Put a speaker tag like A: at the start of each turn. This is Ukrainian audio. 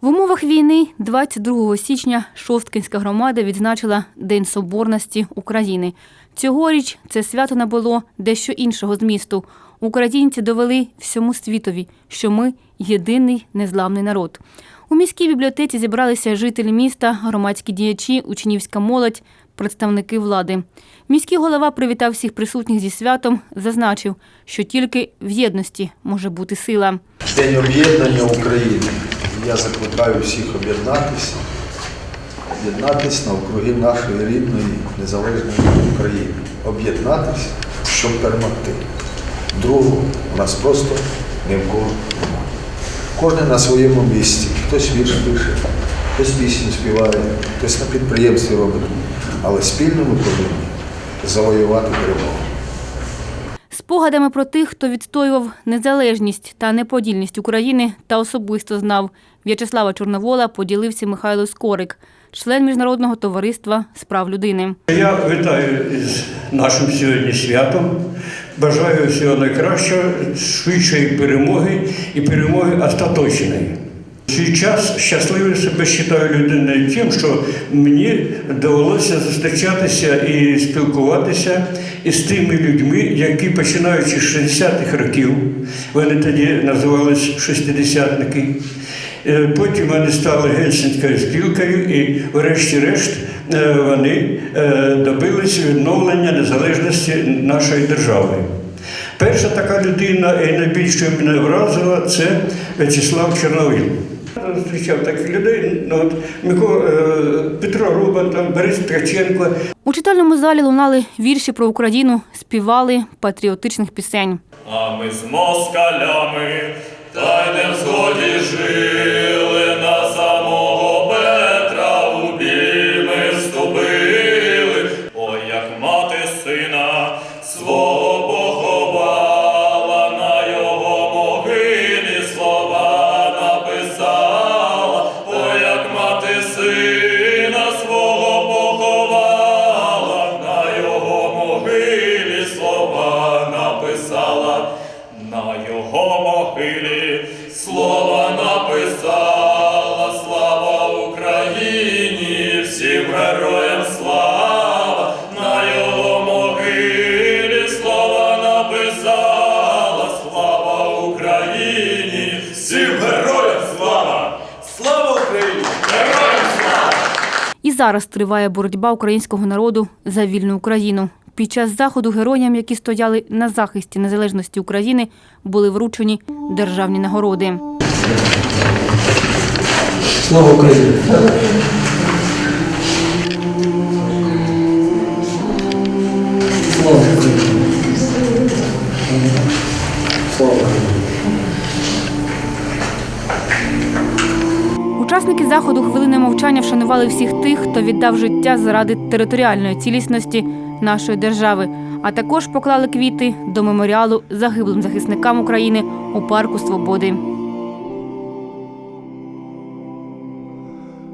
A: В умовах війни 22 січня Шосткинська громада відзначила День Соборності України. Цьогоріч це свято набуло дещо іншого змісту. Українці довели всьому світові, що ми єдиний незламний народ. У міській бібліотеці зібралися жителі міста, громадські діячі, учнівська молодь, представники влади. Міський голова привітав всіх присутніх зі святом, зазначив, що тільки в єдності може бути сила.
B: День об'єднання України. Я закликаю всіх об'єднатися, об'єднатися навкруги нашої рідної незалежної України. Об'єднатися, щоб перемогти. Другого у нас просто ні в кого немає. Кожен на своєму місці. Хтось вірш пише, хтось пісню співає, хтось на підприємстві робить. Але спільно ми повинні завоювати перемогу.
A: Спогадами про тих, хто відстоював незалежність та неподільність України та особисто знав В'ячеслава Чорновола, поділився Михайло Скорик, член міжнародного товариства з прав людини.
C: Я вітаю з нашим сьогодні святом. Бажаю всього найкращого, швидшої перемоги і перемоги остаточної. Свій час щасливий себе вважаю людиною тим, що мені довелося зустрічатися і спілкуватися із тими людьми, які починаючи з 60-х років, вони тоді називались шестидесятники. Е, Потім вони стали Гельсінською спілкою і, врешті-решт, е, вони е, добились відновлення незалежності нашої держави. Перша така людина і найбільше мене вразила це В'ячеслав Чорновіл. Зустрічав таких людей, ну, от, Мико, е, Петро Рубан, там, Борис Ткаченко.
A: У читальному залі лунали вірші про Україну, співали патріотичних пісень.
D: А ми з москалями та й не згоді жили його слова написала, слава Україні, всім героям слава, на його могилі слова написала, слава Україні, всім героям слава, слава Україні, героям слава!
A: І зараз триває боротьба українського народу за вільну Україну. Під час заходу героям, які стояли на захисті незалежності України, були вручені державні нагороди.
E: Слава Україні! Слава Україні! Слава Україні!
A: Учасники заходу хвилини мовчання вшанували всіх тих, хто віддав життя заради територіальної цілісності нашої держави, а також поклали квіти до меморіалу загиблим захисникам України у парку Свободи.